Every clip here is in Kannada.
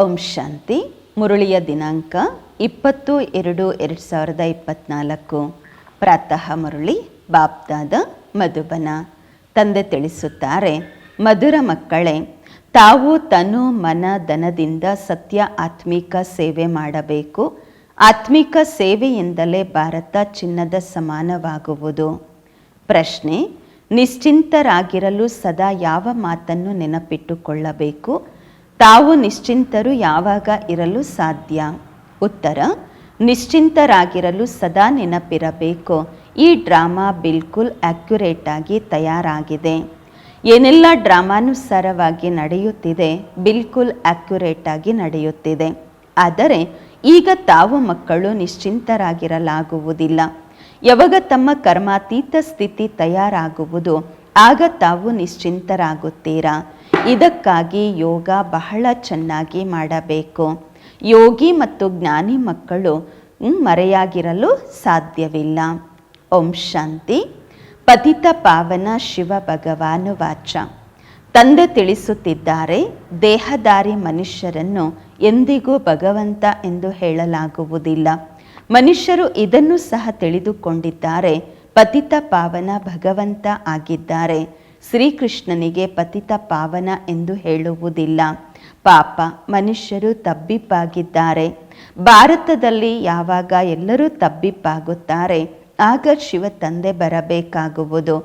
ಓಂ ಶಾಂತಿ. ಮುರುಳಿಯ ದಿನಾಂಕ ಇಪ್ಪತ್ತು ಎರಡು ಎರಡು ಸಾವಿರದ ಇಪ್ಪತ್ತ್ನಾಲ್ಕು ಪ್ರಾತಃ ಮುರುಳಿ ಬಾಪ್ದಾದ ಮಧುಬನ. ತಂದೆ ತಿಳಿಸುತ್ತಾರೆ, ಮಧುರ ಮಕ್ಕಳೇ, ತಾವು ತನು ಮನ ಧನದಿಂದ ಸತ್ಯ ಆತ್ಮಿಕ ಸೇವೆ ಮಾಡಬೇಕು. ಆತ್ಮಿಕ ಸೇವೆಯಿಂದಲೇ ಭಾರತ ಚಿನ್ನದ ಸಮಾನವಾಗುವುದು. ಪ್ರಶ್ನೆ, ನಿಶ್ಚಿಂತರಾಗಿರಲು ಸದಾ ಯಾವ ಮಾತನ್ನು ನೆನಪಿಟ್ಟುಕೊಳ್ಳಬೇಕು? ತಾವು ನಿಶ್ಚಿಂತರು ಯಾವಾಗ ಇರಲು ಸಾಧ್ಯ? ಉತ್ತರ, ನಿಶ್ಚಿಂತರಾಗಿರಲು ಸದಾ ನೆನಪಿರಬೇಕು. ಈ ಡ್ರಾಮಾ ಬಿಲ್ಕುಲ್ ಆಗಿ ತಯಾರಾಗಿದೆ. ಏನೆಲ್ಲ ಡ್ರಾಮಾನುಸಾರವಾಗಿ ನಡೆಯುತ್ತಿದೆ, ಬಿಲ್ಕುಲ್ ಆಗಿ ನಡೆಯುತ್ತಿದೆ. ಆದರೆ, ಈಗ ತಾವು ಮಕ್ಕಳು ನಿಶ್ಚಿಂತರಾಗಿರಲಾಗುವುದಿಲ್ಲ. ಯಾವಾಗ ತಮ್ಮ ಕರ್ಮಾತೀತ ಸ್ಥಿತಿ ತಯಾರಾಗುವುದು, ಆಗ ತಾವು ನಿಶ್ಚಿಂತರಾಗುತ್ತೀರಾ? ಇದಕ್ಕಾಗಿ ಯೋಗ ಬಹಳ ಚೆನ್ನಾಗಿ ಮಾಡಬೇಕು. ಯೋಗಿ ಮತ್ತು ಜ್ಞಾನಿ ಮಕ್ಕಳು ಮರೆಯಾಗಿರಲು ಸಾಧ್ಯವಿಲ್ಲ. ಓಂ ಶಾಂತಿ. ಪತಿತ ಪಾವನ ಶಿವ ಭಗವಾನು ವಾಚ ತಂದೆ ತಿಳಿಸುತ್ತಿದ್ದಾರೆ, ದೇಹದಾರಿ ಮನುಷ್ಯರನ್ನು ಎಂದಿಗೂ ಭಗವಂತ ಎಂದು ಹೇಳಲಾಗುವುದಿಲ್ಲ. ಮನುಷ್ಯರು ಇದನ್ನು ಸಹ ತಿಳಿದುಕೊಂಡಿದ್ದಾರೆ, ಪತಿತ ಪಾವನ ಭಗವಂತ ಆಗಿದ್ದಾರೆ. ಶ್ರೀಕೃಷ್ಣನಿಗೆ ಪತಿತ ಪಾವನ ಎಂದು ಹೇಳುವುದಿಲ್ಲ. ಪಾಪ, ಮನುಷ್ಯರು ತಬ್ಬಿಪ್ಪಾಗಿದ್ದಾರೆ ಭಾರತದಲ್ಲಿ ಯಾವಾಗ ಎಲ್ಲರೂ ತಬ್ಬಿಪ್ಪಾಗುತ್ತಾರೆ ಆಗ ಶಿವ ತಂದೆ ಬರಬೇಕಾಗುವುದು.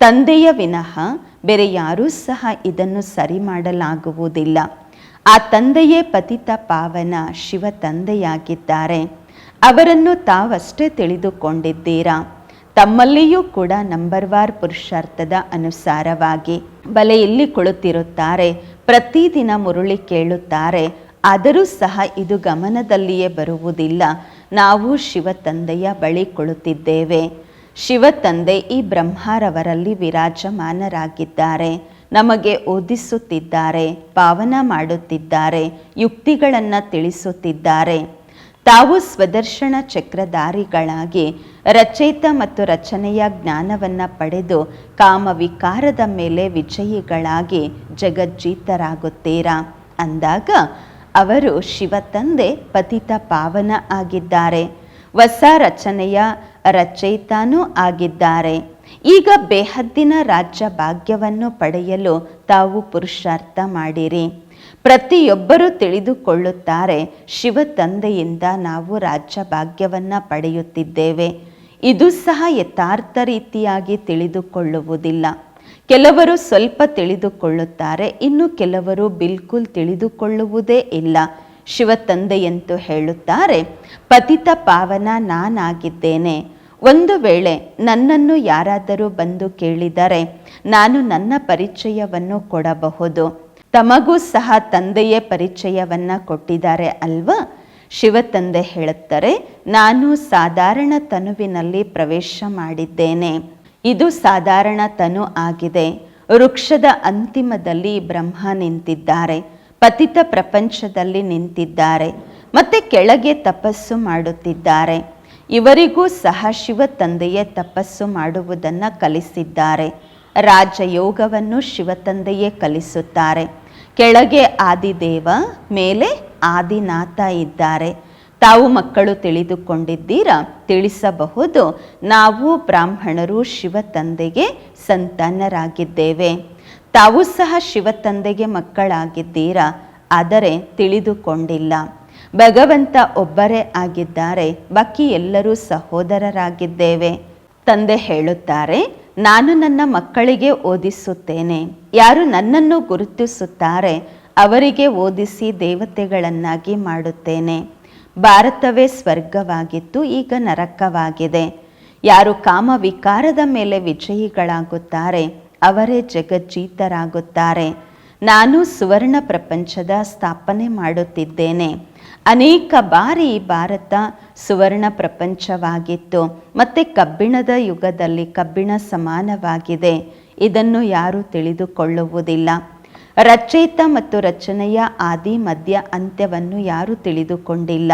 ತಂದೆಯ ವಿನಃ ಬೇರೆ ಯಾರೂ ಸಹ ಇದನ್ನು ಸರಿ ಮಾಡಲಾಗುವುದಿಲ್ಲ ಆ ತಂದೆಯೇ ಪತಿತ ಪಾವನ ಶಿವ ತಂದೆಯಾಗಿದ್ದಾರೆ ಅವರನ್ನು ತಾವಷ್ಟೇ ತಿಳಿದುಕೊಂಡಿದ್ದೀರಾ? ತಮ್ಮಲ್ಲಿಯೂ ಕೂಡ ನಂಬರ್ ವಾರ್ ಪುರುಷಾರ್ಥದ ಅನುಸಾರವಾಗಿ ಬಲೆಯಲ್ಲಿ ಕುಳಿತಿರುತ್ತಾರೆ ಪ್ರತಿದಿನ ಮುರುಳಿ ಕೇಳುತ್ತಾರೆ. ಆದರೂ ಸಹ ಇದು ಗಮನದಲ್ಲಿಯೇ ಬರುವುದಿಲ್ಲ. ನಾವು ಶಿವ ತಂದೆಯ ಬಳಿ ಕುಳಿತಿದ್ದೇವೆ ಶಿವ ತಂದೆ ಈ ಬ್ರಹ್ಮಾರವರಲ್ಲಿ ವಿರಾಜಮಾನರಾಗಿದ್ದಾರೆ. ನಮಗೆ ಓದಿಸುತ್ತಿದ್ದಾರೆ, ಪಾವನ ಮಾಡುತ್ತಿದ್ದಾರೆ, ಯುಕ್ತಿಗಳನ್ನು ತಿಳಿಸುತ್ತಿದ್ದಾರೆ. ತಾವು ಸ್ವದರ್ಶನ ಚಕ್ರಧಾರಿಗಳಾಗಿ ರಚಯಿತ ಮತ್ತು ರಚನೆಯ ಜ್ಞಾನವನ್ನು ಪಡೆದು ಕಾಮವಿಕಾರದ ಮೇಲೆ ವಿಜಯಿಗಳಾಗಿ ಜಗಜ್ಜೀತರಾಗುತ್ತೀರಾ? ಅಂದಾಗ ಅವರು ಶಿವ ತಂದೆ ಪತಿತ ಪಾವನ ಆಗಿದ್ದಾರೆ. ಹೊಸ ರಚನೆಯ ರಚಯಿತಾನೂ ಆಗಿದ್ದಾರೆ. ಈಗ ಬೇಹದ್ದಿನ ರಾಜ್ಯ ಭಾಗ್ಯವನ್ನು ಪಡೆಯಲು ತಾವು ಪುರುಷಾರ್ಥ ಮಾಡಿರಿ. ಪ್ರತಿಯೊಬ್ಬರೂ ತಿಳಿದುಕೊಳ್ಳುತ್ತಾರೆ ಶಿವ ತಂದೆಯಿಂದ ನಾವು ರಾಜ್ಯ ಭಾಗ್ಯವನ್ನು ಪಡೆಯುತ್ತಿದ್ದೇವೆ. ಇದು ಸಹ ಯಥಾರ್ಥ ರೀತಿಯಾಗಿ ತಿಳಿದುಕೊಳ್ಳುವುದಿಲ್ಲ. ಕೆಲವರು ಸ್ವಲ್ಪ ತಿಳಿದುಕೊಳ್ಳುತ್ತಾರೆ, ಇನ್ನು ಕೆಲವರು ಬಿಲ್ಕುಲ್ ತಿಳಿದುಕೊಳ್ಳುವುದೇ ಇಲ್ಲ. ಶಿವ ತಂದೆಯಂತೂ ಹೇಳುತ್ತಾರೆ, ಪತಿತ ಪಾವನ ನಾನಾಗಿದ್ದೇನೆ. ಒಂದು ವೇಳೆ ನನ್ನನ್ನು ಯಾರಾದರೂ ಬಂದು ಕೇಳಿದರೆ ನಾನು ನನ್ನ ಪರಿಚಯವನ್ನು ಕೊಡಬಹುದು. ತಮಗೂ ಸಹ ತಂದೆಯೇ ಪರಿಚಯವನ್ನು ಕೊಟ್ಟಿದ್ದಾರೆ ಅಲ್ವಾ? ಶಿವ ತಂದೆ ಹೇಳುತ್ತಾರೆ ನಾನು ಸಾಧಾರಣ ತನುವಿನಲ್ಲಿ ಪ್ರವೇಶ ಮಾಡಿದ್ದೇನೆ. ಇದು ಸಾಧಾರಣ ತನು ಆಗಿದೆ. ವೃಕ್ಷದ ಅಂತಿಮದಲ್ಲಿ ಬ್ರಹ್ಮ ನಿಂತಿದ್ದಾರೆ. ಪತಿತ ಪ್ರಪಂಚದಲ್ಲಿ ನಿಂತಿದ್ದಾರೆ. ಮತ್ತೆ ಕೆಳಗೆ ತಪಸ್ಸು ಮಾಡುತ್ತಿದ್ದಾರೆ. ಇವರಿಗೂ ಸಹ ಶಿವ ತಂದೆಯೇ ತಪಸ್ಸು ಮಾಡುವುದನ್ನು ಕಲಿಸಿದ್ದಾರೆ. ರಾಜಯೋಗವನ್ನು ಶಿವ ತಂದೆಯೇ ಕಲಿಸುತ್ತಾರೆ. ಕೆಳಗೆ ಆದಿದೇವ, ಮೇಲೆ ಆದಿನಾಥ ಇದ್ದಾರೆ. ತಾವು ಮಕ್ಕಳು ತಿಳಿದುಕೊಂಡಿದ್ದೀರಾ? ತಿಳಿಸಬಹುದು. ನಾವು ಬ್ರಾಹ್ಮಣರು ಶಿವ ತಂದೆಗೆ ಸಂತಾನರಾಗಿದ್ದೇವೆ. ತಾವು ಸಹ ಶಿವ ತಂದೆಗೆ ಮಕ್ಕಳಾಗಿದ್ದೀರಾ? ಆದರೆ ತಿಳಿದುಕೊಂಡಿಲ್ಲ. ಭಗವಂತ ಒಬ್ಬರೇ ಆಗಿದ್ದಾರೆ. ಬಾಕಿ ಎಲ್ಲರೂ ಸಹೋದರರಾಗಿದ್ದೇವೆ. ತಂದೆ ಹೇಳುತ್ತಾರೆ, ನಾನು ನನ್ನ ಮಕ್ಕಳಿಗೆ ಓದಿಸುತ್ತೇನೆ. ಯಾರು ನನ್ನನ್ನು ಗುರುತಿಸುತ್ತಾರೆ, ಅವರಿಗೆ ಓದಿಸಿ ದೇವತೆಗಳನ್ನಾಗಿ ಮಾಡುತ್ತೇನೆ. ಭಾರತವೇ ಸ್ವರ್ಗವಾಗಿತ್ತು ಈಗ ನರಕವಾಗಿದೆ. ಯಾರು ಕಾಮ ವಿಕಾರದ ಮೇಲೆ ವಿಜಯಿಗಳಾಗುತ್ತಾರೆ, ಅವರೇ ಜಗಜ್ಜೀತರಾಗುತ್ತಾರೆ. ನಾನು ಸುವರ್ಣ ಪ್ರಪಂಚದ ಸ್ಥಾಪನೆ ಮಾಡುತ್ತಿದ್ದೇನೆ. ಅನೇಕ ಬಾರಿ ಭಾರತ ಸುವರ್ಣ ಪ್ರಪಂಚವಾಗಿತ್ತು. ಮತ್ತು ಕಬ್ಬಿಣದ ಯುಗದಲ್ಲಿ ಕಬ್ಬಿಣ ಸಮಾನವಾಗಿದೆ. ಇದನ್ನು ಯಾರೂ ತಿಳಿದುಕೊಳ್ಳುವುದಿಲ್ಲ. ರಚಯಿತ ಮತ್ತು ರಚನೆಯ ಆದಿ, ಮಧ್ಯ ಅಂತ್ಯವನ್ನು ಯಾರೂ ತಿಳಿದುಕೊಂಡಿಲ್ಲ.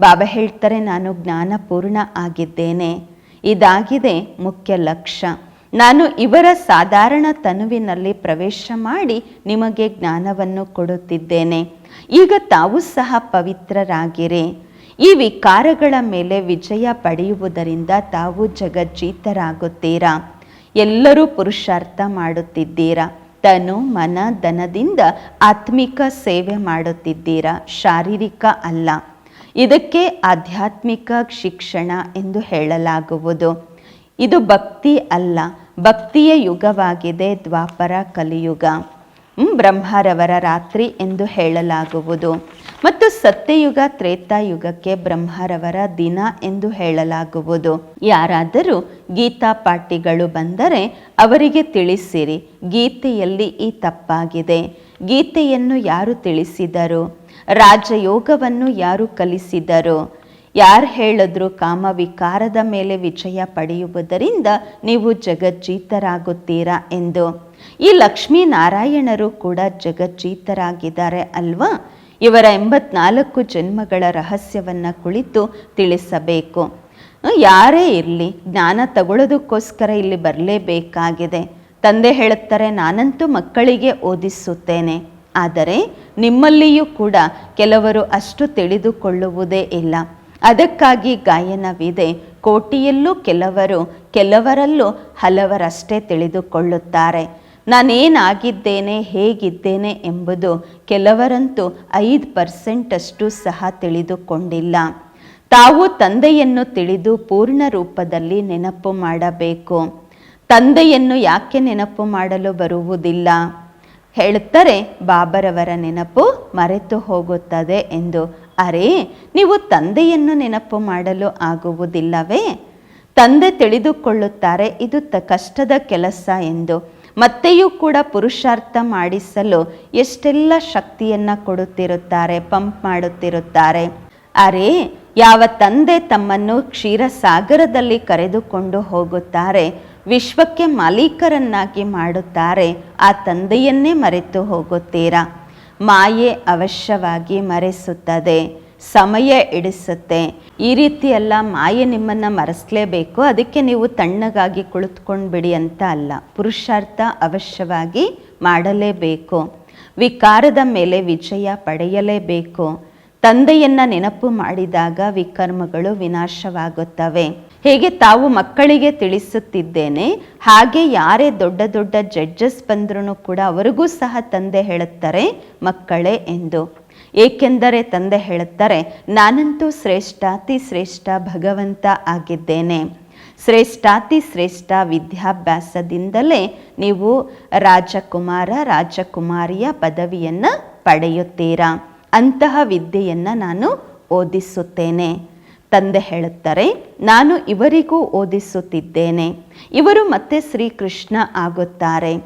ಬಾಬಾ ಹೇಳ್ತಾರೆ, ನಾನು ಜ್ಞಾನಪೂರ್ಣ ಆಗಿದ್ದೇನೆ. ಇದಾಗಿದೆ ಮುಖ್ಯ ಲಕ್ಷ್ಯ. ನಾನು ಇವರ ಸಾಧಾರಣ ತನುವಿನಲ್ಲಿ ಪ್ರವೇಶ ಮಾಡಿ ನಿಮಗೆ ಜ್ಞಾನವನ್ನು ಕೊಡುತ್ತಿದ್ದೇನೆ. ಈಗ ತಾವು ಸಹ ಪವಿತ್ರರಾಗಿರಿ. ಈ ವಿಕಾರಗಳ ಮೇಲೆ ವಿಜಯ ಪಡೆಯುವುದರಿಂದ ತಾವು ಜಗಜ್ಜೀತರಾಗುತ್ತೀರಾ? ಎಲ್ಲರೂ ಪುರುಷಾರ್ಥ ಮಾಡುತ್ತಿದ್ದೀರಾ? ತನು ಮನ ಧನದಿಂದ ಆತ್ಮಿಕ ಸೇವೆ ಮಾಡುತ್ತಿದ್ದೀರಾ? ಶಾರೀರಿಕ ಅಲ್ಲ. ಇದಕ್ಕೆ ಆಧ್ಯಾತ್ಮಿಕ ಶಿಕ್ಷಣ ಎಂದು ಹೇಳಲಾಗುವುದು. ಇದು ಭಕ್ತಿ ಅಲ್ಲ. ಭಕ್ತಿಯ ಯುಗವಾಗಿದೆ ದ್ವಾಪರ ಕಲಿಯುಗ. ಹ್ಮ್, ಬ್ರಹ್ಮರವರ ರಾತ್ರಿ ಎಂದು ಹೇಳಲಾಗುವುದು. ಮತ್ತು ಸತ್ಯಯುಗ, ತ್ರೇತಾಯುಗಕ್ಕೆ ಬ್ರಹ್ಮರವರ ದಿನ ಎಂದು ಹೇಳಲಾಗುವುದು. ಯಾರಾದರೂ ಗೀತಾ ಪಾಠಿಗಳು ಬಂದರೆ ಅವರಿಗೆ ತಿಳಿಸಿರಿ, ಗೀತೆಯಲ್ಲಿ ಈ ತಪ್ಪಾಗಿದೆ. ಗೀತೆಯನ್ನು ಯಾರು ತಿಳಿಸಿದರು? ರಾಜಯೋಗವನ್ನು ಯಾರು ಕಲಿಸಿದರು? ಯಾರು ಹೇಳಿದ್ರು ಕಾಮ ವಿಕಾರದ ಮೇಲೆ ವಿಜಯ ಪಡೆಯುವುದರಿಂದ ನೀವು ಜಗಜ್ಜೀತರಾಗುತ್ತೀರಾ ಎಂದು? ಈ ಲಕ್ಷ್ಮೀನಾರಾಯಣರು ಕೂಡ ಜಗಜ್ಜೀತರಾಗಿದ್ದಾರೆ ಅಲ್ವಾ? ಇವರ ಎಂಬತ್ನಾಲ್ಕು ಜನ್ಮಗಳ ರಹಸ್ಯವನ್ನು ಕುಳಿತು ತಿಳಿಸಬೇಕು. ಯಾರೇ ಇರಲಿ, ಜ್ಞಾನ ತಗೊಳ್ಳೋದಕ್ಕೋಸ್ಕರ ಇಲ್ಲಿ ಬರಲೇಬೇಕಾಗಿದೆ. ತಂದೆ ಹೇಳುತ್ತಾರೆ, ನಾನಂತೂ ಮಕ್ಕಳಿಗೆ ಓದಿಸುತ್ತೇನೆ. ಆದರೆ ನಿಮ್ಮಲ್ಲಿಯೂ ಕೂಡ ಕೆಲವರು ಅಷ್ಟು ತಿಳಿದುಕೊಳ್ಳುವುದೇ ಇಲ್ಲ. ಅದಕ್ಕಾಗಿ ಗಾಯನವಿದೆ. ಕೋಟಿಯಲ್ಲೂ ಕೆಲವರು, ಕೆಲವರಲ್ಲೂ ಹಲವರಷ್ಟೇ ತಿಳಿದುಕೊಳ್ಳುತ್ತಾರೆ. ನಾನೇನಾಗಿದ್ದೇನೆ, ಹೇಗಿದ್ದೇನೆ ಎಂಬುದು ಕೆಲವರಂತೂ ಐದು ಪರ್ಸೆಂಟಷ್ಟು ಸಹ ತಿಳಿದುಕೊಂಡಿಲ್ಲ. ತಾವು ತಂದೆಯನ್ನು ತಿಳಿದು ಪೂರ್ಣ ರೂಪದಲ್ಲಿ ನೆನಪು ಮಾಡಬೇಕು. ತಂದೆಯನ್ನು ಯಾಕೆ ನೆನಪು ಮಾಡಲು ಬರುವುದಿಲ್ಲ? ಹೇಳುತ್ತಾರೆ ಬಾಬರವರ ನೆನಪು ಮರೆತು ಹೋಗುತ್ತದೆ ಎಂದು. ಅರೆ, ನೀವು ತಂದೆಯನ್ನು ನೆನಪು ಮಾಡಲು ಆಗುವುದಿಲ್ಲವೇ? ತಂದೆ ತಿಳಿದುಕೊಳ್ಳುತ್ತಾರೆ, ಇದು ತ, ಕಷ್ಟದ ಕೆಲಸ ಎಂದು. ಮತ್ತೆಯೂ ಕೂಡ ಪುರುಷಾರ್ಥ ಮಾಡಿಸಲು ಎಷ್ಟೆಲ್ಲ ಶಕ್ತಿಯನ್ನು ಕೊಡುತ್ತಿರುತ್ತಾರೆ, ಪಂಪ್ ಮಾಡುತ್ತಿರುತ್ತಾರೆ. ಅರೆ, ಯಾವ ತಂದೆ ತಮ್ಮನ್ನು ಕ್ಷೀರಸಾಗರದಲ್ಲಿ ಕರೆದುಕೊಂಡು ಹೋಗುತ್ತಾರೆ, ವಿಶ್ವಕ್ಕೆ ಮಾಲೀಕರನ್ನಾಗಿ ಮಾಡುತ್ತಾರೆ, ಆ ತಂದೆಯನ್ನೇ ಮರೆತು ಹೋಗುತ್ತೀರಾ? ಮಾಯೆ ಅವಶ್ಯವಾಗಿ ಮರೆಸುತ್ತದೆ. ಸಮಯ ಇಡಿಸುತ್ತೆ. ಈ ರೀತಿ ಎಲ್ಲ ಮಾಯೆ ನಿಮ್ಮನ್ನು ಮರೆಸಲೇಬೇಕು. ಅದಕ್ಕೆ ನೀವು ತಣ್ಣಗಾಗಿ ಕುಳಿತುಕೊಂಡ್ಬಿಡಿ ಅಂತ ಅಲ್ಲ, ಪುರುಷಾರ್ಥ ಅವಶ್ಯವಾಗಿ ಮಾಡಲೇಬೇಕು. ವಿಕಾರದ ಮೇಲೆ ವಿಜಯ ಪಡೆಯಲೇಬೇಕು. ತಂದೆಯನ್ನು ನೆನಪು ಮಾಡಿದಾಗ ವಿಕರ್ಮಗಳು ವಿನಾಶವಾಗುತ್ತವೆ. ಹೇಗೆ ತಾವು ಮಕ್ಕಳಿಗೆ ತಿಳಿಸುತ್ತಿದ್ದೇನೆ, ಹಾಗೆ ಯಾರೇ ದೊಡ್ಡ ದೊಡ್ಡ ಜಡ್ಜಸ್ ಬಂದ್ರೂ ಕೂಡ ಅವರಿಗೂ ಸಹ ತಂದೆ ಹೇಳುತ್ತಾರೆ ಮಕ್ಕಳೇ ಎಂದು. ಏಕೆಂದರೆ ತಂದೆ ಹೇಳುತ್ತಾರೆ, ನಾನಂತೂ ಶ್ರೇಷ್ಠಾತಿ ಶ್ರೇಷ್ಠ, ಭಗವಂತ ಆಗಿದ್ದೇನೆ. ಶ್ರೇಷ್ಠಾತಿ ಶ್ರೇಷ್ಠ ವಿದ್ಯಾಭ್ಯಾಸದಿಂದಲೇ ನೀವು ರಾಜಕುಮಾರ, ರಾಜಕುಮಾರಿಯ ಪದವಿಯನ್ನು ಪಡೆಯುತ್ತೀರಾ? ಅಂತಹ ವಿದ್ಯೆಯನ್ನು ನಾನು ಓದಿಸುತ್ತೇನೆ. ತಂದೆ ಹೇಳುತ್ತಾರೆ, ನಾನು ಇವರಿಗೂ ಓದಿಸುತ್ತಿದ್ದೇನೆ. ಇವರು ಮತ್ತೆ ಶ್ರೀಕೃಷ್ಣ ಆಗುತ್ತಾರೆ.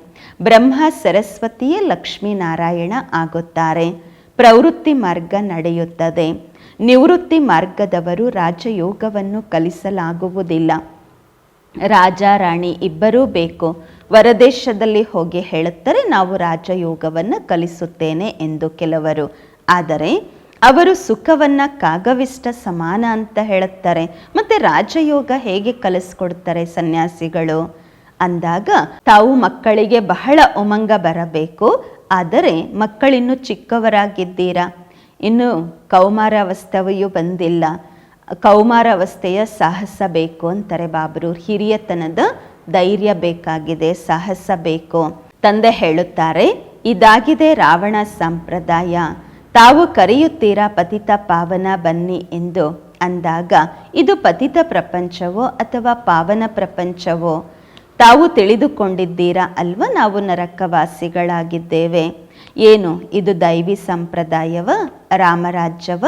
ಬ್ರಹ್ಮ, ಸರಸ್ವತಿಯೇ ಲಕ್ಷ್ಮೀನಾರಾಯಣ ಆಗುತ್ತಾರೆ. ಪ್ರವೃತ್ತಿ ಮಾರ್ಗ ನಡೆಯುತ್ತದೆ. ನಿವೃತ್ತಿ ಮಾರ್ಗದವರು ರಾಜಯೋಗವನ್ನು ಕಲಿಸಲಾಗುವುದಿಲ್ಲ. ರಾಜ, ರಾಣಿ ಇಬ್ಬರೂ ಬೇಕು. ಹೊರದೇಶದಲ್ಲಿ ಹೋಗಿ ಹೇಳುತ್ತಾರೆ, ನಾವು ರಾಜಯೋಗವನ್ನು ಕಲಿಸುತ್ತೇನೆ ಎಂದು ಕೆಲವರು. ಆದರೆ ಅವರು ಸುಖವನ್ನ ಕಾಗವಿಷ್ಟ ಸಮಾನ ಅಂತ ಹೇಳುತ್ತಾರೆ. ಮತ್ತೆ ರಾಜಯೋಗ ಹೇಗೆ ಕಲಿಸ್ಕೊಡ್ತಾರೆ ಸನ್ಯಾಸಿಗಳು? ಅಂದಾಗ ತಾವು ಮಕ್ಕಳಿಗೆ ಬಹಳ ಉಮಂಗ ಬರಬೇಕು. ಆದರೆ ಮಕ್ಕಳಿನ್ನು ಚಿಕ್ಕವರಾಗಿದ್ದೀರಾ? ಇನ್ನು ಕೌಮಾರ ಅವಸ್ಥೆಯೂ ಬಂದಿಲ್ಲ. ಕೌಮಾರ ಅವಸ್ಥೆಯ ಸಾಹಸ ಬೇಕು ಅಂತಾರೆ ಬಾಬರು. ಹಿರಿಯತನದ ಧೈರ್ಯ ಬೇಕಾಗಿದೆ, ಸಾಹಸ ಬೇಕು. ತಂದೆ ಹೇಳುತ್ತಾರೆ, ಇದಾಗಿದೆ ರಾವಣ ಸಂಪ್ರದಾಯ. ತಾವು ಕರೆಯುತ್ತೀರಾ ಪತಿತ ಪಾವನ ಬನ್ನಿ ಎಂದು? ಅಂದಾಗ, ಇದು ಪತಿತ ಪ್ರಪಂಚವೋ ಅಥವಾ ಪಾವನ ಪ್ರಪಂಚವೋ? ತಾವು ತಿಳಿದುಕೊಂಡಿದ್ದೀರಾ ಅಲ್ವಾ ನಾವು ನರಕವಾಸಿಗಳಾಗಿದ್ದೇವೆ? ಏನು, ಇದು ದೈವಿ ಸಂಪ್ರದಾಯವ, ರಾಮರಾಜ್ಯವ?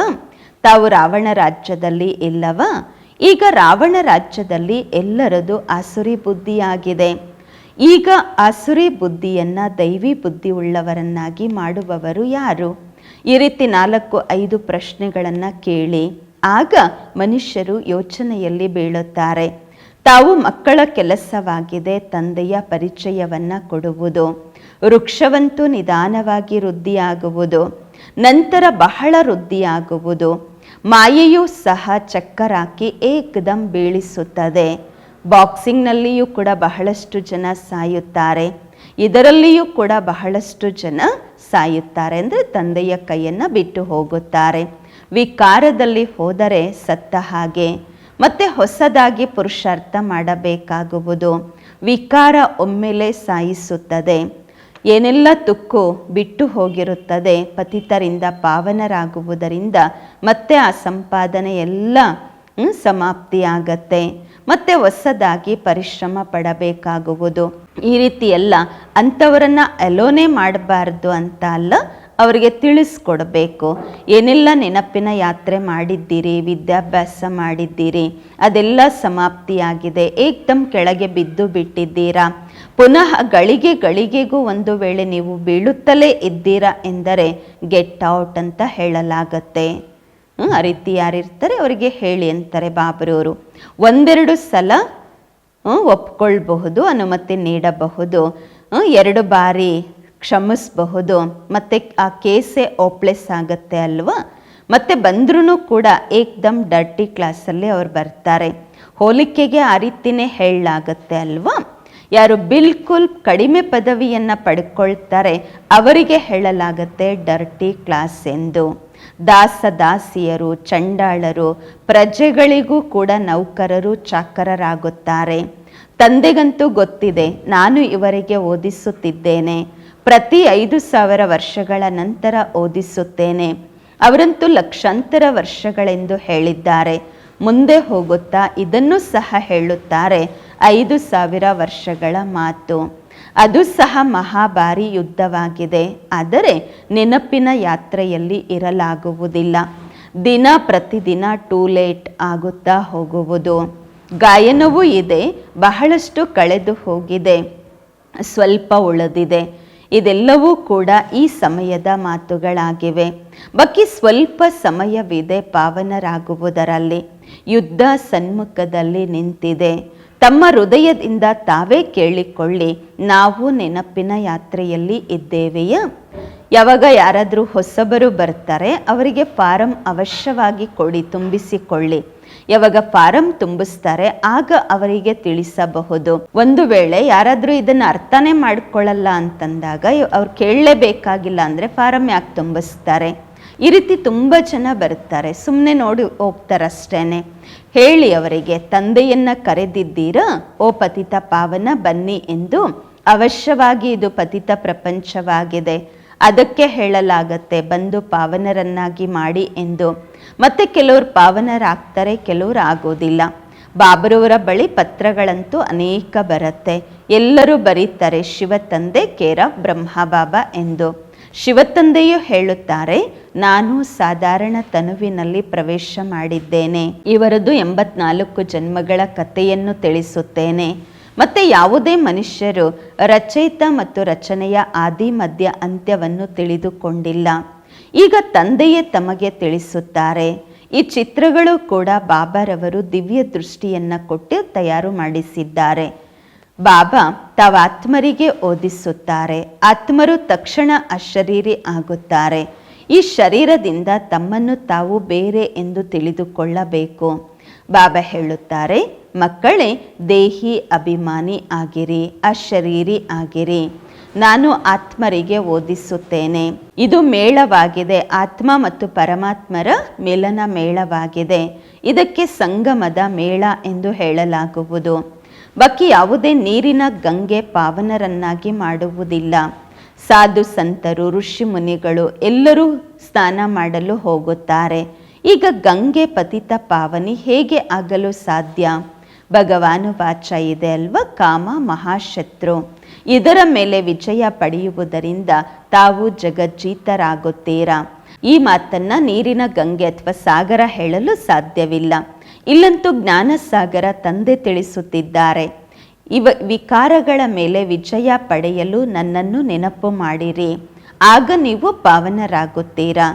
ತಾವು ರಾವಣ ರಾಜ್ಯದಲ್ಲಿ ಇಲ್ಲವ? ಈಗ ರಾವಣ ರಾಜ್ಯದಲ್ಲಿ ಎಲ್ಲರದು ಆಸುರಿ ಬುದ್ಧಿಯಾಗಿದೆ. ಈಗ ಆಸುರಿ ಬುದ್ಧಿಯನ್ನು ದೈವಿ ಬುದ್ಧಿ ಉಳ್ಳವರನ್ನಾಗಿ ಮಾಡುವವರು ಯಾರು? ಈ ರೀತಿ ನಾಲ್ಕು, ಐದು ಪ್ರಶ್ನೆಗಳನ್ನು ಕೇಳಿ, ಆಗ ಮನುಷ್ಯರು ಯೋಚನೆಯಲ್ಲಿ ಬೀಳುತ್ತಾರೆ. ತಾವು ಮಕ್ಕಳ ಕೆಲಸವಾಗಿದೆ, ತಂದೆಯ ಪರಿಚಯವನ್ನ ಕೊಡುವುದು. ವೃಕ್ಷವಂತೂ ನಿಧಾನವಾಗಿ ವೃದ್ಧಿಯಾಗುವುದು. ನಂತರ ಬಹಳ ವೃದ್ಧಿಯಾಗುವುದು. ಮಾಯೆಯೂ ಸಹ ಚಕ್ಕರಾಕಿ ಏಕದಂ ಬೀಳಿಸುತ್ತದೆ. ಬಾಕ್ಸಿಂಗ್ನಲ್ಲಿಯೂ ಕೂಡ ಬಹಳಷ್ಟು ಜನ ಸಾಯುತ್ತಾರೆ. ಇದರಲ್ಲಿಯೂ ಕೂಡ ಬಹಳಷ್ಟು ಜನ ಸಾಯುತ್ತಾರೆ ಅಂದರೆ ತಂದೆಯ ಕೈಯನ್ನು ಬಿಟ್ಟು ಹೋಗುತ್ತಾರೆ. ವಿಕಾರದಲ್ಲಿ ಹೋದರೆ ಸತ್ತ ಹಾಗೆ. ಮತ್ತೆ ಹೊಸದಾಗಿ ಪುರುಷಾರ್ಥ ಮಾಡಬೇಕಾಗುವುದು. ವಿಕಾರ ಒಮ್ಮೆಲೆ ಸಾಯಿಸುತ್ತದೆ. ಏನೆಲ್ಲ ತುಕ್ಕು ಬಿಟ್ಟು ಹೋಗಿರುತ್ತದೆ, ಪತಿತರಿಂದ ಪಾವನರಾಗುವುದರಿಂದ ಮತ್ತೆ ಆ ಸಂಪಾದನೆ ಎಲ್ಲ ಸಮಾಪ್ತಿಯಾಗತ್ತೆ. ಮತ್ತೆ ಹೊಸದಾಗಿ ಪರಿಶ್ರಮ ಪಡಬೇಕಾಗುವುದು. ಈ ರೀತಿ ಎಲ್ಲ ಅಂಥವರನ್ನ ಅಲೋನೆ ಮಾಡಬಾರ್ದು ಅಂತ ಅಲ್ಲ ಅವರಿಗೆ ತಿಳಿಸ್ಕೊಡಬೇಕು. ಏನೆಲ್ಲ ನೆನಪಿನ ಯಾತ್ರೆ ಮಾಡಿದ್ದೀರಿ, ವಿದ್ಯಾಭ್ಯಾಸ ಮಾಡಿದ್ದೀರಿ, ಅದೆಲ್ಲ ಸಮಾಪ್ತಿಯಾಗಿದೆ. ಏಕ್ದಮ್ ಕೆಳಗೆ ಬಿದ್ದು ಬಿಟ್ಟಿದ್ದೀರಾ? ಪುನಃ ಗಳಿಗೆ ಗಳಿಗೆಗೂ ಒಂದು ವೇಳೆ ನೀವು ಬೀಳುತ್ತಲೇ ಇದ್ದೀರಾ ಎಂದರೆ ಗೆಟ್ ಔಟ್ ಅಂತ ಹೇಳಲಾಗತ್ತೆ. ಆ ರೀತಿ ಯಾರಿರ್ತಾರೆ ಅವರಿಗೆ ಹೇಳಿ ಅಂತಾರೆ ಬಾಬರವರು ಒಂದೆರಡು ಸಲ ಒಪ್ಕೊಳ್ಬಹುದು, ಅನುಮತಿ ನೀಡಬಹುದು. ಎರಡು ಬಾರಿ ಕ್ಷಮಿಸಬಹುದು. ಮತ್ತು ಆ ಕೇಸೇ ಓಪ್ಲೆಸ್ ಆಗುತ್ತೆ ಅಲ್ವಾ? ಮತ್ತು ಬಂದ್ರೂ ಕೂಡ ಏಕ್ದಮ್ ಡರ್ಟಿ ಕ್ಲಾಸಲ್ಲಿ ಅವ್ರು ಬರ್ತಾರೆ. ಹೋಲಿಕೆಗೆ ಆ ರೀತಿನೇ ಹೇಳಲಾಗತ್ತೆ ಅಲ್ವಾ? ಯಾರು ಬಿಲ್ಕುಲ್ ಕಡಿಮೆ ಪದವಿಯನ್ನು ಪಡ್ಕೊಳ್ತಾರೆ, ಅವರಿಗೆ ಹೇಳಲಾಗತ್ತೆ ಡರ್ಟಿ ಕ್ಲಾಸ್ ಎಂದು. ದಾಸ ದಾಸಿಯರು, ಚಂಡಾಳರು, ಪ್ರಜೆಗಳಿಗೂ ಕೂಡ ನೌಕರರು, ಚಾಕರರಾಗುತ್ತಾರೆ. ತಂದೆಗಂತೂ ಗೊತ್ತಿದೆ, ನಾನು ಇವರಿಗೆ ಓದಿಸುತ್ತಿದ್ದೇನೆ. ಪ್ರತಿ ಐದು ಸಾವಿರ ವರ್ಷಗಳ ನಂತರ ಓದಿಸುತ್ತೇನೆ. ಅವರಂತೂ ಲಕ್ಷಾಂತರ ವರ್ಷಗಳೆಂದು ಹೇಳಿದ್ದಾರೆ. ಮುಂದೆ ಹೋಗುತ್ತಾ ಇದನ್ನು ಸಹ ಹೇಳುತ್ತಾರೆ. ಐದು ಸಾವಿರ ವರ್ಷಗಳ ಮಾತು. ಅದು ಸಹ ಮಹಾಭಾರಿ ಯುದ್ಧವಾಗಿದೆ. ಆದರೆ ನೆನಪಿನ ಯಾತ್ರೆಯಲ್ಲಿ ಇರಲಾಗುವುದಿಲ್ಲ. ದಿನ ಪ್ರತಿದಿನ ಟೂ ಲೇಟ್ ಆಗುತ್ತಾ ಹೋಗುವುದು. ಗಾಯನವೂ ಇದೆ. ಬಹಳಷ್ಟು ಕಳೆದು ಹೋಗಿದೆ. ಸ್ವಲ್ಪ ಉಳಿದಿದೆ. ಇದೆಲ್ಲವೂ ಕೂಡ ಈ ಸಮಯದ ಮಾತುಗಳಾಗಿವೆ. ಬಕ್ಕಿ ಸ್ವಲ್ಪ ಸಮಯವಿದೆ ಪಾವನರಾಗುವುದರಲ್ಲಿ. ಯುದ್ಧ ಸನ್ಮುಖದಲ್ಲಿ ನಿಂತಿದೆ. ತಮ್ಮ ಹೃದಯದಿಂದ ತಾವೇ ಕೇಳಿಕೊಳ್ಳಿ, ನಾವು ನೆನಪಿನ ಯಾತ್ರೆಯಲ್ಲಿ ಇದ್ದೇವೆಯಾ? ಯಾವಾಗ ಯಾರಾದರೂ ಹೊಸಬರು ಬರ್ತಾರೆ, ಅವರಿಗೆ ಫಾರಂ ಅವಶ್ಯವಾಗಿ ಕೊಡಿ, ತುಂಬಿಸಿಕೊಳ್ಳಿ. ಯಾವಾಗ ಫಾರಂ ತುಂಬಿಸ್ತಾರೆ ಆಗ ಅವರಿಗೆ ತಿಳಿಸಬಹುದು. ಒಂದು ವೇಳೆ ಯಾರಾದರೂ ಇದನ್ನ ಅರ್ಥನೇ ಮಾಡ್ಕೊಳ್ಳಲ್ಲ ಅಂತಂದಾಗ ಅವ್ರು ಕೇಳಲೇಬೇಕಾಗಿಲ್ಲ ಅಂದ್ರೆ ಫಾರಂ ಯಾಕೆ ತುಂಬಿಸ್ತಾರೆ? ಈ ರೀತಿ ತುಂಬ ಜನ ಬರ್ತಾರೆ. ಸುಮ್ಮನೆ ನೋಡಿ ಹೋಗ್ತಾರಷ್ಟೇನೆ. ಹೇಳಿ ಅವರಿಗೆ, ತಂದೆಯನ್ನ ಕರೆದಿದ್ದೀರಾ? ಓ ಪತಿತ ಪಾವನ, ಬನ್ನಿ ಎಂದು ಅವಶ್ಯವಾಗಿ ಇದು ಪತಿತ ಪ್ರಪಂಚವಾಗಿದೆ. ಅದಕ್ಕೆ ಹೇಳಲಾಗತ್ತೆ, ಬಂದು ಪಾವನರನ್ನಾಗಿ ಮಾಡಿ ಎಂದು. ಮತ್ತೆ ಕೆಲವರು ಪಾವನರಾಗ್ತಾರೆ, ಕೆಲವರು ಆಗೋದಿಲ್ಲ. ಬಾಬರವರ ಬಳಿ ಪತ್ರಗಳಂತೂ ಅನೇಕ ಬರುತ್ತೆ. ಎಲ್ಲರೂ ಬರೀತಾರೆ, ಶಿವ ತಂದೆ ಕೇರ ಬ್ರಹ್ಮ ಬಾಬಾ ಎಂದು. ಶಿವತಂದೆಯು ಹೇಳುತ್ತಾರೆ, ನಾನು ಸಾಧಾರಣ ತನುವಿನಲ್ಲಿ ಪ್ರವೇಶ ಮಾಡಿದ್ದೇನೆ. ಇವರದು ಎಂಬತ್ನಾಲ್ಕು ಜನ್ಮಗಳ ಕಥೆಯನ್ನು ತಿಳಿಸುತ್ತೇನೆ. ಮತ್ತೆ ಯಾವುದೇ ಮನುಷ್ಯರು ರಚಯಿತ ಮತ್ತು ರಚನೆಯ ಆದಿ ಮಧ್ಯ ಅಂತ್ಯವನ್ನು ತಿಳಿದುಕೊಂಡಿಲ್ಲ. ಈಗ ತಂದೆಯೇ ತಮಗೆ ತಿಳಿಸುತ್ತಾರೆ. ಈ ಚಿತ್ರಗಳು ಕೂಡ ಬಾಬಾರವರು ದಿವ್ಯ ದೃಷ್ಟಿಯನ್ನು ಕೊಟ್ಟು ತಯಾರು ಮಾಡಿಸಿದ್ದಾರೆ. ಬಾಬಾ ತಾವು ಆತ್ಮರಿಗೆ ಓದಿಸುತ್ತಾರೆ. ಆತ್ಮರು ತಕ್ಷಣ ಅಶರೀರಿ ಆಗುತ್ತಾರೆ. ಈ ಶರೀರದಿಂದ ತಮ್ಮನ್ನು ತಾವು ಬೇರೆ ಎಂದು ತಿಳಿದುಕೊಳ್ಳಬೇಕು. ಬಾಬಾ ಹೇಳುತ್ತಾರೆ, ಮಕ್ಕಳೇ, ದೇಹಿ ಅಭಿಮಾನಿ ಆಗಿರಿ, ಅಶರೀರಿ ಆಗಿರಿ. ನಾನು ಆತ್ಮರಿಗೆ ಓದಿಸುತ್ತೇನೆ. ಇದು ಮೇಳವಾಗಿದೆ. ಆತ್ಮ ಮತ್ತು ಪರಮಾತ್ಮರ ಮಿಲನ ಮೇಳವಾಗಿದೆ. ಇದಕ್ಕೆ ಸಂಗಮದ ಮೇಳ ಎಂದು ಹೇಳಲಾಗುವುದು. ಬಕ್ಕಿ ಯಾವುದೇ ನೀರಿನ ಗಂಗೆ ಪಾವನರನ್ನಾಗಿ ಮಾಡುವುದಿಲ್ಲ. ಸಾಧು ಸಂತರು, ಋಷಿ ಮುನಿಗಳು ಎಲ್ಲರೂ ಸ್ನಾನ ಮಾಡಲು ಹೋಗುತ್ತಾರೆ. ಈಗ ಗಂಗೆ ಪತಿತ ಪಾವನಿ ಹೇಗೆ ಆಗಲು ಸಾಧ್ಯ? ಭಗವಾನು ವಾಚ ಇದೆ ಅಲ್ವಾ? ಕಾಮ ಮಹಾಶತ್ರು. ಇದರ ಮೇಲೆ ವಿಜಯ ಪಡೆಯುವುದರಿಂದ ತಾವು ಜಗಜ್ಜೀತರಾಗುತ್ತೀರಾ? ಈ ಮಾತನ್ನ ನೀರಿನ ಗಂಗೆ ಅಥವಾ ಸಾಗರ ಹೇಳಲು ಸಾಧ್ಯವಿಲ್ಲ. ಇಲ್ಲಂತೂ ಜ್ಞಾನಸಾಗರ ತಂದೆ ತಿಳಿಸುತ್ತಿದ್ದಾರೆ. ಇವ ವಿಕಾರಗಳ ಮೇಲೆ ವಿಜಯ ಪಡೆಯಲು ನನ್ನನ್ನು ನೆನಪು ಮಾಡಿರಿ. ಆಗ ನೀವು ಪಾವನರಾಗುತ್ತೀರಾ?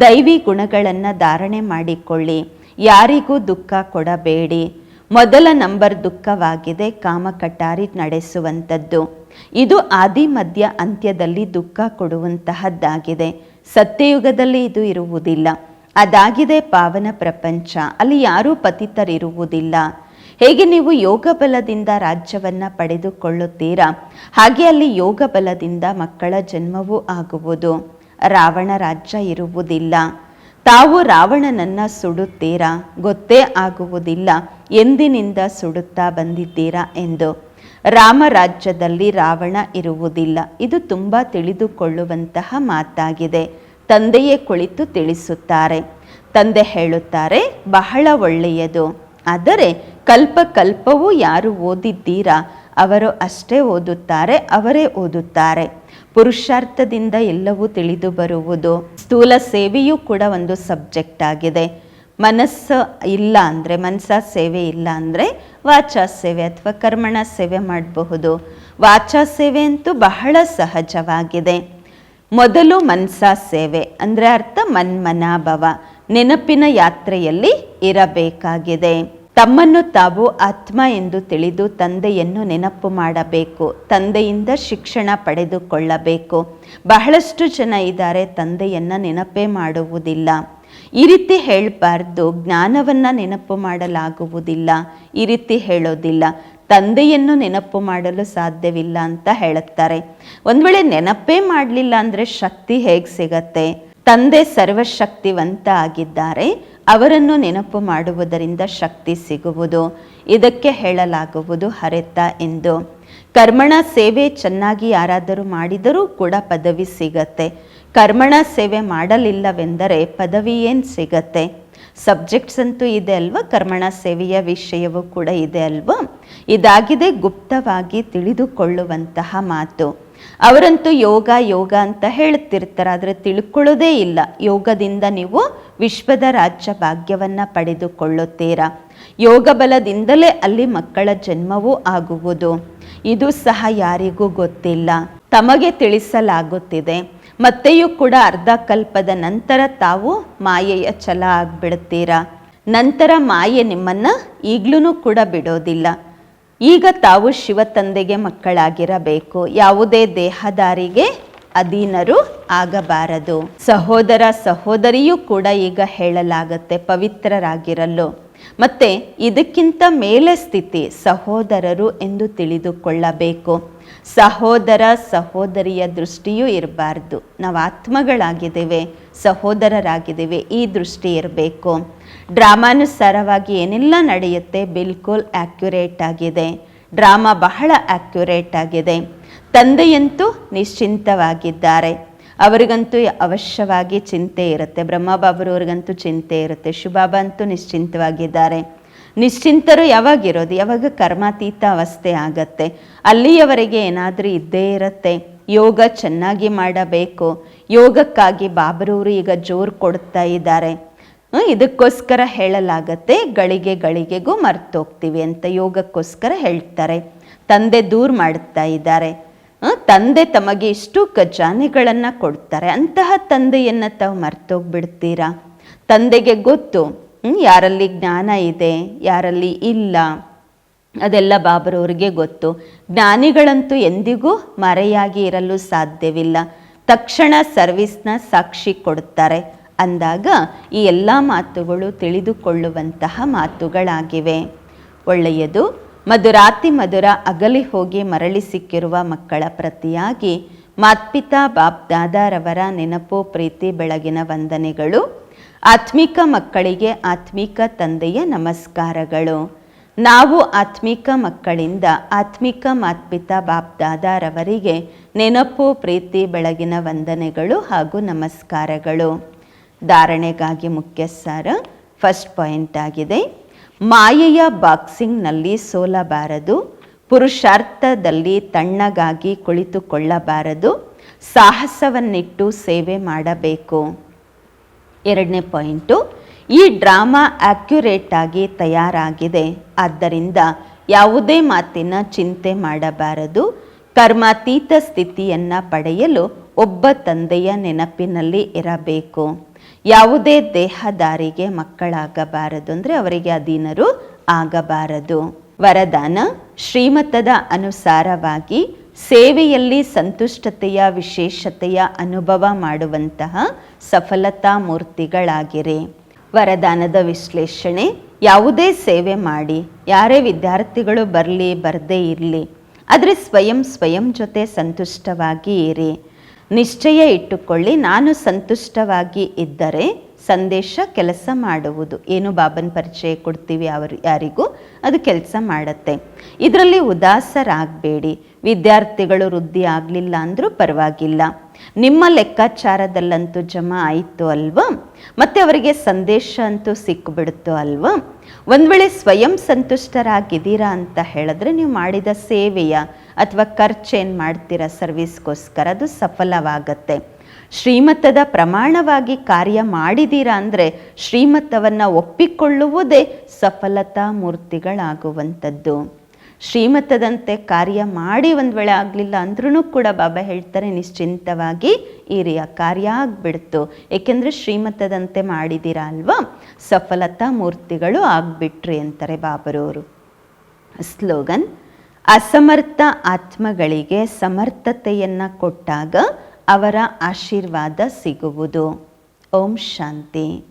ದೈವಿ ಗುಣಗಳನ್ನು ಧಾರಣೆ ಮಾಡಿಕೊಳ್ಳಿ. ಯಾರಿಗೂ ದುಃಖ ಕೊಡಬೇಡಿ. ಮೊದಲ ನಂಬರ್ ದುಃಖವಾಗಿದೆ ಕಾಮಕಟಾರಿ ನಡೆಸುವಂಥದ್ದು ಇದು ಆದಿ ಮಧ್ಯ ಅಂತ್ಯದಲ್ಲಿ ದುಃಖ ಕೊಡುವಂತಹದ್ದಾಗಿದೆ. ಸತ್ಯಯುಗದಲ್ಲಿ ಇದು ಇರುವುದಿಲ್ಲ. ಅದಾಗಿದೆ ಪಾವನ ಪ್ರಪಂಚ. ಅಲ್ಲಿ ಯಾರೂ ಪತಿತರಿರುವುದಿಲ್ಲ. ಹೇಗೆ ನೀವು ಯೋಗ ಬಲದಿಂದ ರಾಜ್ಯವನ್ನು ಪಡೆದುಕೊಳ್ಳುತ್ತೀರಾ? ಹಾಗೆ ಅಲ್ಲಿ ಯೋಗ ಬಲದಿಂದ ಮಕ್ಕಳ ಜನ್ಮವೂ ಆಗುವುದು. ರಾವಣ ರಾಜ್ಯ ಇರುವುದಿಲ್ಲ. ತಾವು ರಾವಣನನ್ನ ಸುಡುತ್ತೀರಾ? ಗೊತ್ತೇ ಆಗುವುದಿಲ್ಲ. ಎಂದಿನಿಂದ ಸುಡುತ್ತಾ ಬಂದಿದ್ದೀರಾ ಎಂದು. ರಾಮರಾಜ್ಯದಲ್ಲಿ ರಾವಣ ಇರುವುದಿಲ್ಲ. ಇದು ತುಂಬ ತಿಳಿದುಕೊಳ್ಳುವಂತಹ ಮಾತಾಗಿದೆ. ತಂದೆಯೇ ಕುಳಿತು ತಿಳಿಸುತ್ತಾರೆ. ತಂದೆ ಹೇಳುತ್ತಾರೆ, ಬಹಳ ಒಳ್ಳೆಯದು. ಆದರೆ ಕಲ್ಪ ಕಲ್ಪವೂ ಯಾರು ಓದಿದ್ದೀರಾ? ಅವರು ಅಷ್ಟೇ ಓದುತ್ತಾರೆ, ಅವರೇ ಓದುತ್ತಾರೆ. ಪುರುಷಾರ್ಥದಿಂದ ಎಲ್ಲವೂ ತಿಳಿದು ಬರುವುದು. ಸ್ಥೂಲ ಸೇವೆಯೂ ಕೂಡ ಒಂದು ಸಬ್ಜೆಕ್ಟ್ ಆಗಿದೆ. ಮನಸ್ಸು ಇಲ್ಲ ಅಂದರೆ, ಮನಸ್ಸ ಸೇವೆ ಇಲ್ಲ ಅಂದರೆ ವಾಚಾ ಸೇವೆ ಅಥವಾ ಕರ್ಮಣ ಸೇವೆ ಮಾಡಬಹುದು. ವಾಚಾ ಸೇವೆ ಅಂತೂ ಬಹಳ ಸಹಜವಾಗಿದೆ. ಮೊದಲು ಮನಸಾ ಸೇವೆ, ಅಂದರೆ ಅರ್ಥ ಮನ್ಮನಾಭವ, ನೆನಪಿನ ಯಾತ್ರೆಯಲ್ಲಿ ಇರಬೇಕಾಗಿದೆ. ತಮ್ಮನ್ನು ತಾವು ಆತ್ಮ ಎಂದು ತಿಳಿದು ತಂದೆಯನ್ನು ನೆನಪು ಮಾಡಬೇಕು, ತಂದೆಯಿಂದ ಶಿಕ್ಷಣ ಪಡೆದುಕೊಳ್ಳಬೇಕು. ಬಹಳಷ್ಟು ಜನ ಇದ್ದಾರೆ, ತಂದೆಯನ್ನು ನೆನಪೇ ಮಾಡುವುದಿಲ್ಲ. ಈ ರೀತಿ ಹೇಳಬಾರ್ದು. ಜ್ಞಾನವನ್ನು ನೆನಪು ಮಾಡಲಾಗುವುದಿಲ್ಲ. ಈ ರೀತಿ ಹೇಳೋದಿಲ್ಲ. ತಂದೆಯನ್ನು ನೆನಪು ಮಾಡಲು ಸಾಧ್ಯವಿಲ್ಲ ಅಂತ ಹೇಳುತ್ತಾರೆ. ಒಂದು ವೇಳೆ ನೆನಪೇ ಮಾಡಲಿಲ್ಲ ಅಂದರೆ ಶಕ್ತಿ ಹೇಗೆ ಸಿಗತ್ತೆ? ತಂದೆ ಸರ್ವಶಕ್ತಿವಂತ ಆಗಿದ್ದಾರೆ. ಅವರನ್ನು ನೆನಪು ಮಾಡುವುದರಿಂದ ಶಕ್ತಿ ಸಿಗುವುದು. ಇದಕ್ಕೆ ಹೇಳಲಾಗುವುದು ಹರೆತ ಎಂದು. ಕರ್ಮಣ ಸೇವೆ ಚೆನ್ನಾಗಿ ಯಾರಾದರೂ ಮಾಡಿದರೂ ಕೂಡ ಪದವಿ ಸಿಗತ್ತೆ. ಕರ್ಮಣ ಸೇವೆ ಮಾಡಲಿಲ್ಲವೆಂದರೆ ಪದವಿ ಏನು ಸಿಗತ್ತೆ? ಸಬ್ಜೆಕ್ಟ್ಸ್ ಅಂತೂ ಇದೆ ಅಲ್ವಾ? ಕರ್ಮಣ ಸೇವೆಯ ವಿಷಯವೂ ಕೂಡ ಇದೆ ಅಲ್ವಾ? ಇದಾಗಿದೆ ಗುಪ್ತವಾಗಿ ತಿಳಿದುಕೊಳ್ಳುವಂತಹ ಮಾತು. ಅವರಂತೂ ಯೋಗ ಯೋಗ ಅಂತ ಹೇಳ್ತಿರ್ತಾರೆ, ಆದರೆ ತಿಳ್ಕೊಳ್ಳೋದೇ ಇಲ್ಲ. ಯೋಗದಿಂದ ನೀವು ವಿಶ್ವದ ರಾಜ್ಯ ಭಾಗ್ಯವನ್ನು ಪಡೆದುಕೊಳ್ಳುತ್ತೀರಾ? ಯೋಗ ಬಲದಿಂದಲೇ ಅಲ್ಲಿ ಮಕ್ಕಳ ಜನ್ಮವೂ ಆಗುವುದು. ಇದು ಸಹ ಯಾರಿಗೂ ಗೊತ್ತಿಲ್ಲ. ತಮಗೆ ತಿಳಿಸಲಾಗುತ್ತಿದೆ. ಮತ್ತೆಯೂ ಕೂಡ ಅರ್ಧ ಕಲ್ಪದ ನಂತರ ತಾವು ಮಾಯೆಯ ಛಲ ಆಗ್ಬಿಡ್ತೀರಾ? ನಂತರ ಮಾಯೆ ನಿಮ್ಮನ್ನು ಈಗಲೂ ಕೂಡ ಬಿಡೋದಿಲ್ಲ. ಈಗ ತಾವು ಶಿವ ತಂದೆಗೆ ಮಕ್ಕಳಾಗಿರಬೇಕು. ಯಾವುದೇ ದೇಹದಾರಿಗೆ ಅಧೀನರು ಆಗಬಾರದು. ಸಹೋದರ ಸಹೋದರಿಯೂ ಕೂಡ ಈಗ ಹೇಳಲಾಗತ್ತೆ ಪವಿತ್ರರಾಗಿರಲು. ಮತ್ತೆ ಇದಕ್ಕಿಂತ ಮೇಲೆ ಸ್ಥಿತಿ ಸಹೋದರರು ಎಂದು ತಿಳಿದುಕೊಳ್ಳಬೇಕು. ಸಹೋದರ ಸಹೋದರಿಯ ದೃಷ್ಟಿಯೂ ಇರಬಾರ್ದು. ನಾವು ಆತ್ಮಗಳಾಗಿದ್ದೇವೆ, ಸಹೋದರರಾಗಿದ್ದೇವೆ, ಈ ದೃಷ್ಟಿ ಇರಬೇಕು. ಡ್ರಾಮಾನುಸಾರವಾಗಿ ಏನೆಲ್ಲ ನಡೆಯುತ್ತೆ ಬಿಲ್ಕುಲ್ ಆಕ್ಯುರೇಟ್ ಆಗಿದೆ. ಡ್ರಾಮಾ ಬಹಳ ಆಕ್ಯುರೇಟ್ ಆಗಿದೆ. ತಂದೆಯಂತೂ ನಿಶ್ಚಿಂತವಾಗಿದ್ದಾರೆ. ಅವರಿಗಂತೂ ಅವಶ್ಯವಾಗಿ ಚಿಂತೆ ಇರುತ್ತೆ. ಬ್ರಹ್ಮಬಾಬರವ್ರಿಗಂತೂ ಚಿಂತೆ ಇರುತ್ತೆ. ಶುಭಾಬ ಅಂತೂ ನಿಶ್ಚಿಂತವಾಗಿದ್ದಾರೆ. ನಿಶ್ಚಿಂತರು ಯಾವಾಗಿರೋದು? ಯಾವಾಗ ಕರ್ಮಾತೀತ ಅವಸ್ಥೆ ಆಗತ್ತೆ? ಅಲ್ಲಿಯವರೆಗೆ ಏನಾದರೂ ಇದ್ದೇ ಇರುತ್ತೆ. ಯೋಗ ಚೆನ್ನಾಗಿ ಮಾಡಬೇಕು. ಯೋಗಕ್ಕಾಗಿ ಬಾಬರವರು ಈಗ ಜೋರು ಕೊಡ್ತಾ ಇದ್ದಾರೆ. ಇದಕ್ಕೋಸ್ಕರ ಹೇಳಲಾಗತ್ತೆ, ಗಳಿಗೆ ಗಳಿಗೆಗೂ ಮರ್ತೋಗ್ತೀವಿ ಅಂತ ಯೋಗಕ್ಕೋಸ್ಕರ ಹೇಳ್ತಾರೆ. ತಂದೆ ದೂರ ಮಾಡ್ತಾ ಇದ್ದಾರೆ. ತಂದೆ ತಮಗೆ ಇಷ್ಟು ಖಜಾನೆಗಳನ್ನು ಕೊಡ್ತಾರೆ. ಅಂತಹ ತಂದೆಯನ್ನು ತಾವು ಮರ್ತೋಗ್ಬಿಡ್ತೀರಾ? ತಂದೆಗೆ ಗೊತ್ತು ಯಾರಲ್ಲಿ ಜ್ಞಾನ ಇದೆ, ಯಾರಲ್ಲಿ ಇಲ್ಲ, ಅದೆಲ್ಲ ಬಾಬರವ್ರಿಗೆ ಗೊತ್ತು. ಜ್ಞಾನಿಗಳಂತೂ ಎಂದಿಗೂ ಮರೆಯಾಗಿ ಇರಲು ಸಾಧ್ಯವಿಲ್ಲ. ತಕ್ಷಣ ಸರ್ವಿಸ್ನ ಸಾಕ್ಷಿ ಕೊಡುತ್ತಾರೆ ಅಂದಾಗ ಈ ಎಲ್ಲ ಮಾತುಗಳು ತಿಳಿದುಕೊಳ್ಳುವಂತಹ ಮಾತುಗಳಾಗಿವೆ. ಒಳ್ಳೆಯದು, ಮಧುರಾತಿ ಮಧುರ ಅಗಲಿ ಹೋಗಿ ಮರಳಿ ಸಿಕ್ಕಿರುವ ಮಕ್ಕಳ ಪ್ರತಿಯಾಗಿ ಮಾತ್ಪಿತಾ ಬಾಪ್ ದಾದಾರವರ ನೆನಪು, ಪ್ರೀತಿ, ಬೆಳಗಿನ ವಂದನೆಗಳು ಆತ್ಮಿಕ ಮಕ್ಕಳಿಗೆ ಆತ್ಮಿಕ ತಂದೆಯ ನಮಸ್ಕಾರಗಳು. ನಾವು ಆತ್ಮಿಕ ಮಕ್ಕಳಿಂದ ಆತ್ಮಿಕ ಮಾತ್ಪಿತಾ ಬಾಪ್ ದಾದಾರವರಿಗೆ ನೆನಪು, ಪ್ರೀತಿ, ಬೆಳಗಿನ ವಂದನೆಗಳು ಹಾಗೂ ನಮಸ್ಕಾರಗಳು. ಧಾರಣೆಗಾಗಿ ಮುಖ್ಯ ಸಾರ ಫಸ್ಟ್ ಪಾಯಿಂಟ್ ಆಗಿದೆ. ಮಾಯೆಯ ಬಾಕ್ಸಿಂಗ್ನಲ್ಲಿ ಸೋಲಬಾರದು. ಪುರುಷಾರ್ಥದಲ್ಲಿ ತಣ್ಣಗಾಗಿ ಕುಳಿತುಕೊಳ್ಳಬಾರದು. ಸಾಹಸವನ್ನಿಟ್ಟು ಸೇವೆ ಮಾಡಬೇಕು. ಎರಡನೇ ಪಾಯಿಂಟು, ಈ ಡ್ರಾಮಾ ಆಕ್ಯುರೇಟಾಗಿ ತಯಾರಾಗಿದೆ. ಆದ್ದರಿಂದ ಯಾವುದೇ ಮಾತಿನ ಚಿಂತೆ ಮಾಡಬಾರದು. ಕರ್ಮಾತೀತ ಸ್ಥಿತಿಯನ್ನು ಪಡೆಯಲು ಒಬ್ಬ ತಂದೆಯ ನೆನಪಿನಲ್ಲಿ ಇರಬೇಕು. ಯಾವುದೇ ದೇಹದಾರಿಗೆ ಮಕ್ಕಳಾಗಬಾರದು ಅಂದರೆ ಅವರಿಗೆ ಅಧೀನರು ಆಗಬಾರದು. ವರದಾನ ಶ್ರೀಮತದ ಅನುಸಾರವಾಗಿ ಸೇವೆಯಲ್ಲಿ ಸಂತುಷ್ಟತೆಯ ವಿಶೇಷತೆಯ ಅನುಭವ ಮಾಡುವಂತಹ ಸಫಲತಾ ಮೂರ್ತಿಗಳಾಗಿರಿ. ವರದಾನದ ವಿಶ್ಲೇಷಣೆ, ಯಾವುದೇ ಸೇವೆ ಮಾಡಿ, ಯಾರೇ ವಿದ್ಯಾರ್ಥಿಗಳು ಬರಲಿ, ಬರದೇ ಇರಲಿ, ಆದರೆ ಸ್ವಯಂ ಸ್ವಯಂ ಜೊತೆ ಸಂತುಷ್ಟವಾಗಿ ಇರಿ. ನಿಶ್ಚಯ ಇಟ್ಟುಕೊಳ್ಳಿ, ನಾನು ಸಂತುಷ್ಟವಾಗಿ ಇದ್ದರೆ ಸಂದೇಶ ಕೆಲಸ ಮಾಡುವುದು. ಏನು ಬಾಬನ್ ಪರಿಚಯ ಕೊಡ್ತೀವಿ ಅವರು ಯಾರಿಗೂ? ಅದು ಕೆಲಸ ಮಾಡುತ್ತೆ. ಇದರಲ್ಲಿ ಉದಾಸರಾಗಬೇಡಿ. ವಿದ್ಯಾರ್ಥಿಗಳು ವೃದ್ಧಿ ಆಗಲಿಲ್ಲ ಅಂದರೂ ಪರವಾಗಿಲ್ಲ. ನಿಮ್ಮ ಲೆಕ್ಕಾಚಾರದಲ್ಲಂತೂ ಜಮಾ ಆಯಿತು ಅಲ್ವಾ? ಮತ್ತು ಅವರಿಗೆ ಸಂದೇಶ ಅಂತೂ ಸಿಕ್ಕಿಬಿಡ್ತು ಅಲ್ವಾ? ಒಂದು ವೇಳೆ ಸ್ವಯಂ ಸಂತುಷ್ಟರಾಗಿದ್ದೀರಾ ಅಂತ ಹೇಳಿದ್ರೆ ನೀವು ಮಾಡಿದ ಸೇವೆಯ ಅಥವಾ ಖರ್ಚೇನು ಮಾಡ್ತೀರಾ ಸರ್ವಿಸ್ಗೋಸ್ಕರ ಅದು ಸಫಲವಾಗತ್ತೆ. ಶ್ರೀಮತದ ಪ್ರಮಾಣವಾಗಿ ಕಾರ್ಯ ಮಾಡಿದ್ದೀರಾ ಅಂದರೆ ಶ್ರೀಮತವನ್ನು ಒಪ್ಪಿಕೊಳ್ಳುವುದೇ ಸಫಲತಾ ಮೂರ್ತಿಗಳಾಗುವಂಥದ್ದು. ಶ್ರೀಮತದಂತೆ ಕಾರ್ಯ ಮಾಡಿ ಒಂದು ವೇಳೆ ಆಗಲಿಲ್ಲ ಅಂದ್ರೂ ಕೂಡ ಬಾಬಾ ಹೇಳ್ತಾರೆ, ನಿಶ್ಚಿಂತವಾಗಿ ಈ ಕಾರ್ಯ ಆಗ್ಬಿಡ್ತು. ಏಕೆಂದರೆ ಶ್ರೀಮತದಂತೆ ಮಾಡಿದ್ದೀರಾ ಅಲ್ವಾ? ಸಫಲತಾ ಮೂರ್ತಿಗಳು ಆಗ್ಬಿಟ್ರಿ ಅಂತಾರೆ ಬಾಬರವರು ಸ್ಲೋಗನ್, ಅಸಮರ್ಥ ಆತ್ಮಗಳಿಗೆ ಸಮರ್ಥತೆಯನ್ನು ಕೊಟ್ಟಾಗ ಅವರ ಆಶೀರ್ವಾದ ಸಿಗುವುದು. ಓಂ ಶಾಂತಿ.